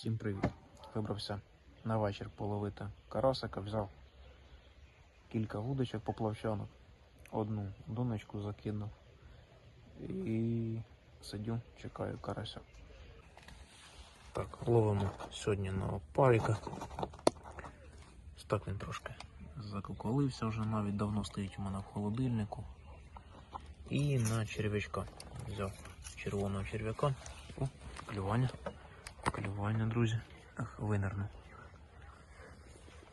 Всім привіт! Вибрався на вечір половити карасика, взяв кілька вудочок поплавчанок, одну донечку закинув і сидю, чекаю карася. Так, ловимо сьогодні на паріка. Ось Так він трошки закоколився вже навіть давно стоїть у мене в холодильнику. І на черв'ячка взяв червоного черв'яка. О, клювання. Клювання, друзі. Ах, винерну.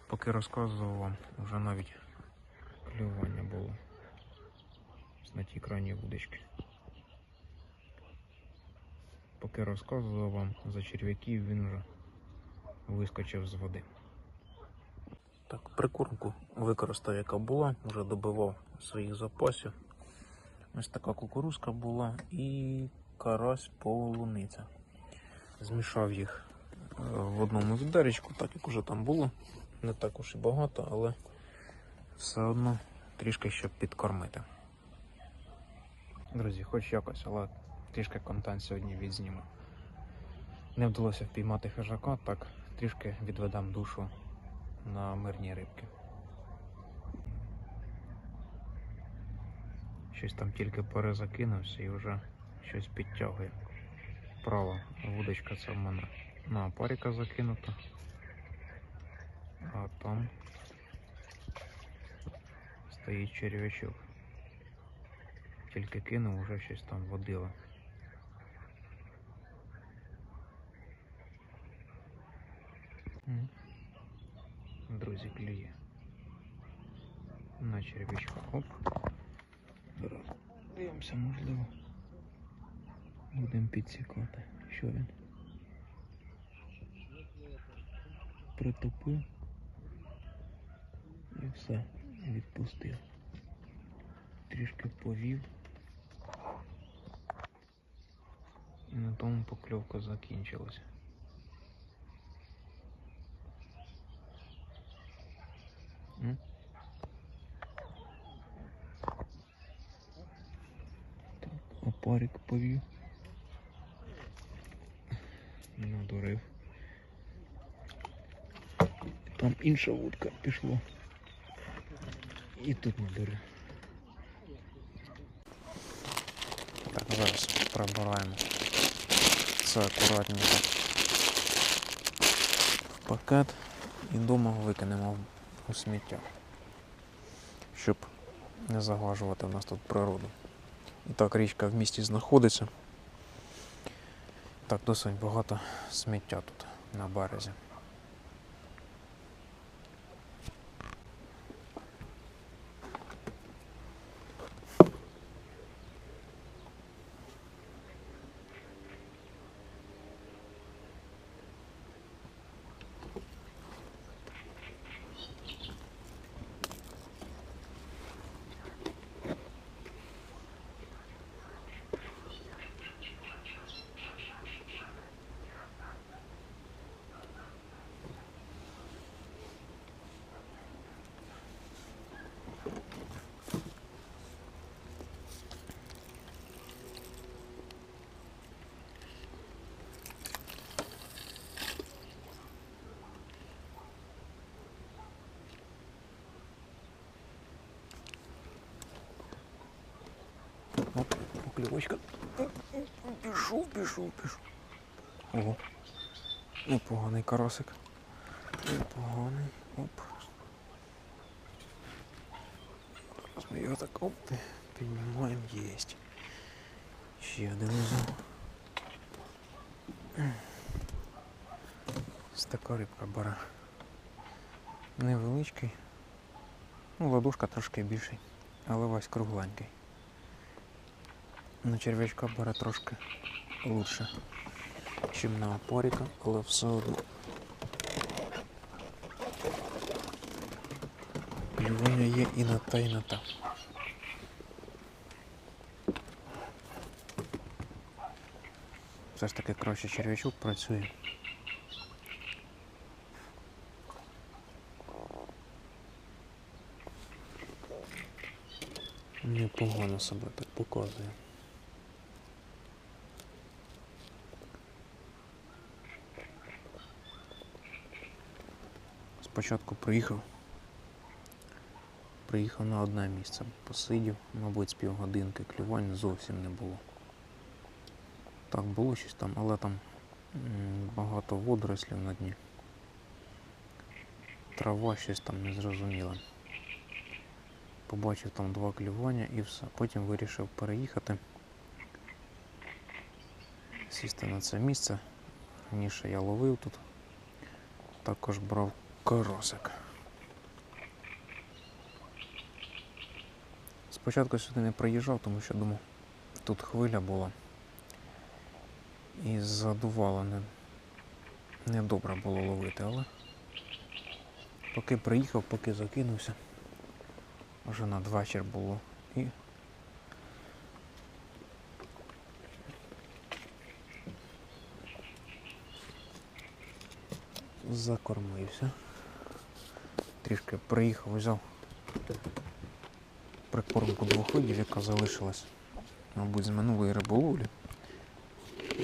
Поки розказував вам, вже навіть клювання було. На тій крайній вудочці. Поки розказував вам за черв'яків, він вже вискочив з води. Так, прикормку використав, яка була, вже добивав своїх запасів. Ось така кукурузка була і карась полуниця змішав їх е, в одному відеречку, так як уже там було. Не так уж і багато, але все одно трішки щоб підкормити. Друзі, хоч якось, але трішки контент сьогодні відзніму. Не вдалося впіймати хижака, так трішки відведам душу на мирні рибки. Щось там тільки перезакинувся і вже щось підтягує права вудочка це в мене на паріка закинута. А там стоїть черв'ячок. Тільки кинув, вже щось там водило. М. Друзі, клює. На черв'ячка. Оп. Дивимося, можливо. Будемо підсікати. Що він? Притопив і все, відпустив. Трішки повів. І на тому покльовка закінчилась. М? Так, опарик повів. Надурив. Там інша вудка пішла. І тут надурив. Так, зараз прибираємо це акуратненько в пакет і вдома викинемо у сміття, щоб не загажувати в нас тут природу. Так річка в місті знаходиться. Так, досить багато сміття тут на березі. Оп, поклевочка. Пішов, пішов, пішов. Ого. Непоганий карасик. Непоганий. Оп. Зараз Його так оп. Піднімаємо. Єсть. Ще один узел. Ось така рибка бере. Невеличкий. Ну, ладошка трошки більший, але весь кругленький. На черв'ячка бере трошки лучше, чим на опоріка, але все одно. Клювання є і на та, і на та. Все ж таки краще черв'ячок працює. Непогано себе так показує. Спочатку приїхав. Приїхав на одне місце, посидів, мабуть, з півгодинки, клювань зовсім не було. Так, було щось там, але там багато водорослів на дні. Трава щось там незрозуміла. Побачив там два клювання і все. Потім вирішив переїхати. Сісти на це місце. Раніше я ловив тут. Також брав коросик. Спочатку сюди не приїжджав, тому що думав, тут хвиля була. І задувало не, недобре було ловити, але поки приїхав, поки закинувся, вже надвечір було і закормився. Трішки приїхав, взяв прикормку двох яка залишилась, мабуть, з минулої риболовлі,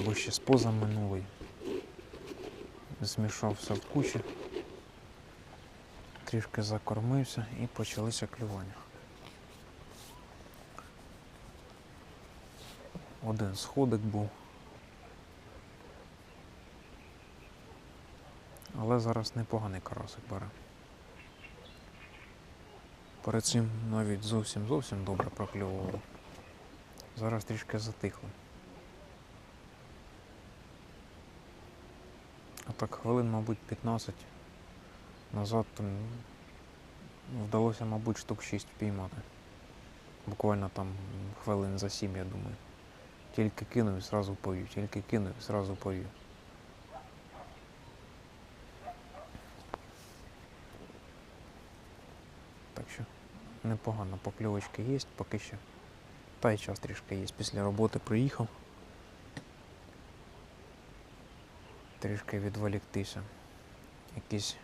або ще з позаминулої. Змішав все в кучі, трішки закормився і почалися клювання. Один сходик був. Але зараз непоганий карасик бере. Перед цим навіть зовсім зовсім добре прокльовувало. Зараз трішки затихло. А так хвилин, мабуть, 15 назад там вдалося, мабуть, штук 6 впіймати. Буквально там хвилин за 7, я думаю. Тільки кинув і зразу повів, тільки кинув і зразу повів. Так що непогано покльовочки є поки що. Та й час трішки є. Після роботи приїхав. Трішки відволіктися. Якісь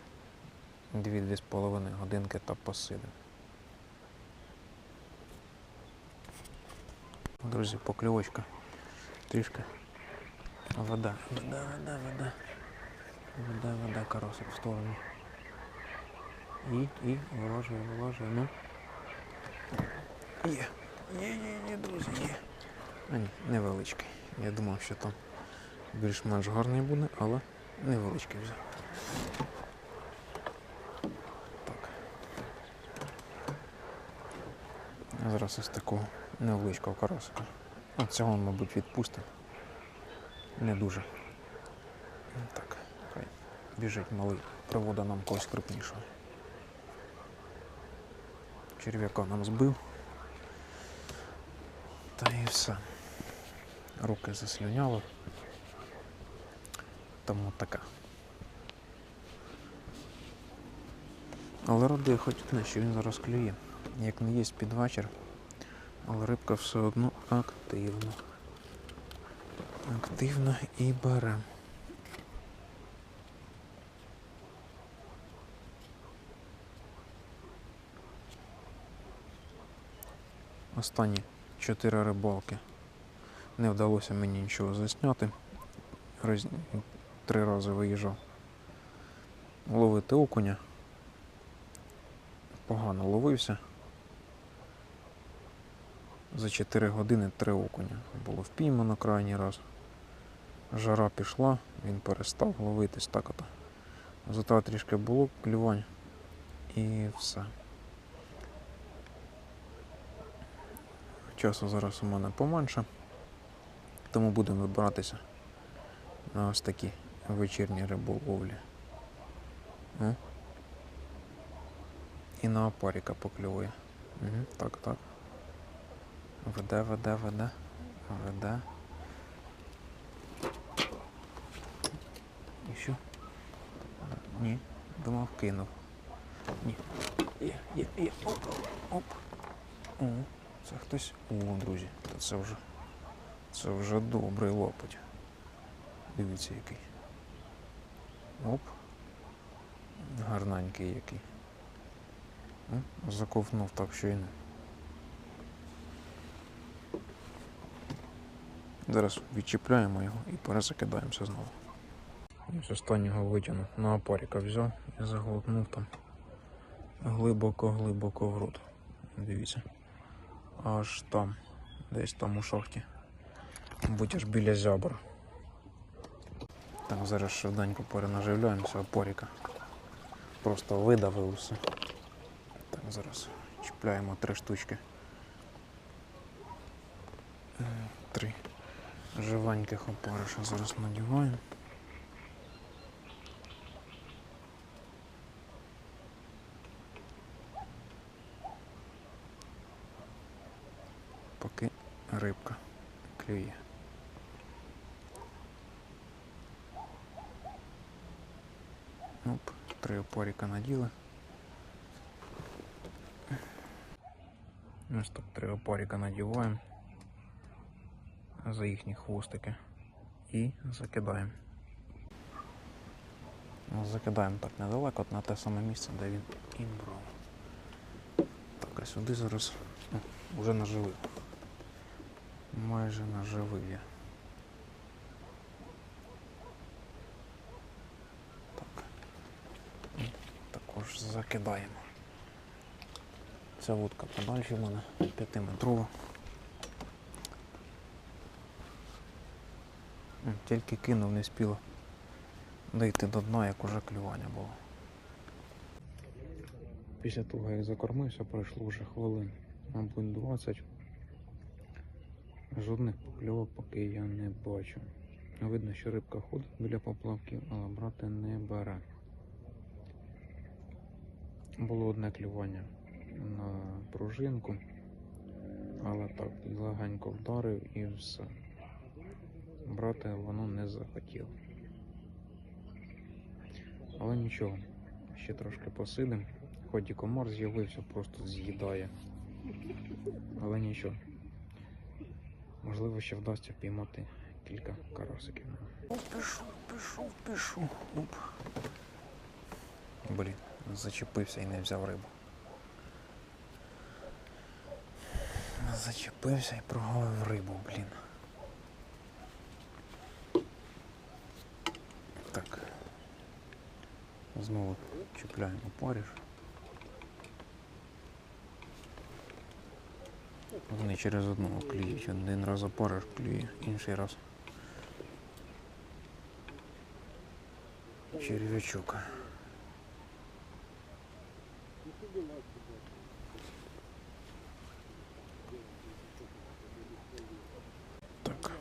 дві-дві з половиною годинки та посидив. Друзі, покльовочка. Трішки. Вода. Вода, вода, вода. Вода, вода, карасик в сторону. І, і, вилажує, ну. Є. Є, є, є, друзі, є. А ні, невеличкий. Я думав, що там більш-менш гарний буде, але невеличкий взяв. Так. Зараз ось такого невеличкого карасика. А цього, мабуть, відпустив. Не дуже. Так, хай біжить малий, привода нам когось крупнішого. Черв'яка нам збив все. Руки заслюняло. Тому така. Але радує хоч одне, що він зараз клює. Як не є під вечір, але рибка все одно активно. Активно і бере. Останній Чотири рибалки. Не вдалося мені нічого засняти. Роз... Три рази виїжджав. Ловити окуня. Погано ловився. За 4 години три окуня. Було впіймано крайній раз. Жара пішла, він перестав ловитись так ото. Зута трішки було клювань і все. Часу зараз у мене поменше, тому будемо вибиратися на ось такі вечірні риболовлі. О. І на опаріка покльовує. Угу, так, так. Веде, веде, веде, веде. І що? Ні, думав, кинув. Ні. Є, є, є. Оп, оп. О. Це хтось... О, друзі, та це вже це вже добрий лопоть. Дивіться який. Оп. Гарненький який. Заковтнув так що й не. Зараз відчіпляємо його і перезакидаємося знову. Ось останнього витягнув на опаріка взяв і заглотнув там глибоко-глибоко в рот. Дивіться. Аж там, десь там у шахті. Будь аж біля зябра. Так, зараз швиденько перенаживляємося опоріка. Просто видавив усе. Так, зараз чіпляємо три штучки. Е, Три живеньких опариша зараз надіваємо. Поки рибка клює. Оп, три опоріка наділи. Ось так три опоріка надіваємо за їхні хвостики і закидаємо. Закидаємо так недалеко, на те саме місце, де він і брав. Так, а сюди зараз ну, вже наживив. Майже наживив я. Так. Також закидаємо. Ця вудка подальше в мене 5-метрова. Тільки кинув, не спіло дійти до дна, як уже клювання було. Після того, як закормився, пройшло вже хвилин, мабуть, 20. Жодних покльовок поки я не бачу. Видно, що рибка ходить біля поплавків, але брати не бере. Було одне клювання на пружинку, але так, легенько вдарив і все. Брати воно не захотіло. Але нічого, ще трошки посидим. Хоч і комар з'явився, просто з'їдає. Але нічого. Можливо, ще вдасться піймати кілька карасиків. Пішов, пішов, пішов. Оп. Блін, зачепився і не взяв рибу. Зачепився і прогавив рибу, блін. Так. Знову чіпляємо паріж. Вони через одного клюють. Один раз опариш клює, інший раз. Черв'ячок. Так.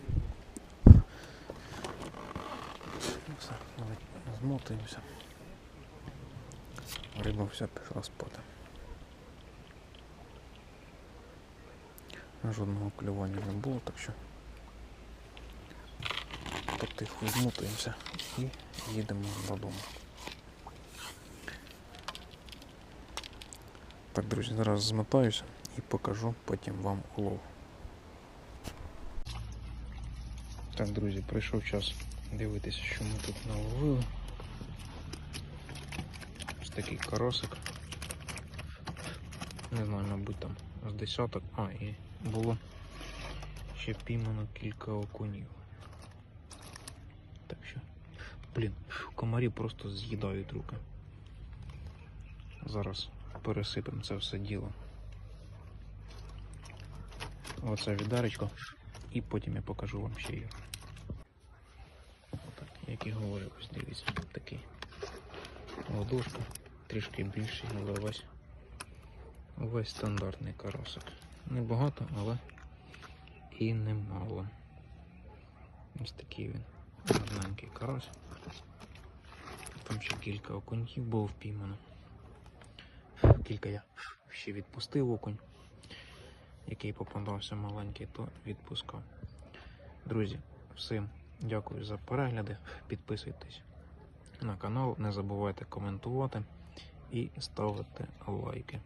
Все, давайте змотуємося. Риба вся пішла спати. Жодного клювання не було, так що потихо змотуємося і їдемо додому. Так, друзі, зараз змотаюся і покажу потім вам улов. Так, друзі, прийшов час дивитися, що ми тут наловили. Ось такий каросик. Не знаю, мабуть там з десяток. А, і було ще піймано кілька окунів. Так що. Блін, комарі просто з'їдають руки. Зараз пересипемо це все діло. Оце відаречко. І потім я покажу вам ще його. Отак, як і говорив, ось дивіться, такий ладошка, трішки більший, але весь, весь стандартний карасик. Небагато, але і немало. Ось такий він гарненький карась. Там ще кілька окуньків було впіймано. Кілька я ще відпустив окунь, який попадався маленький, то відпускав. Друзі, всім дякую за перегляди. Підписуйтесь на канал, не забувайте коментувати і ставити лайки.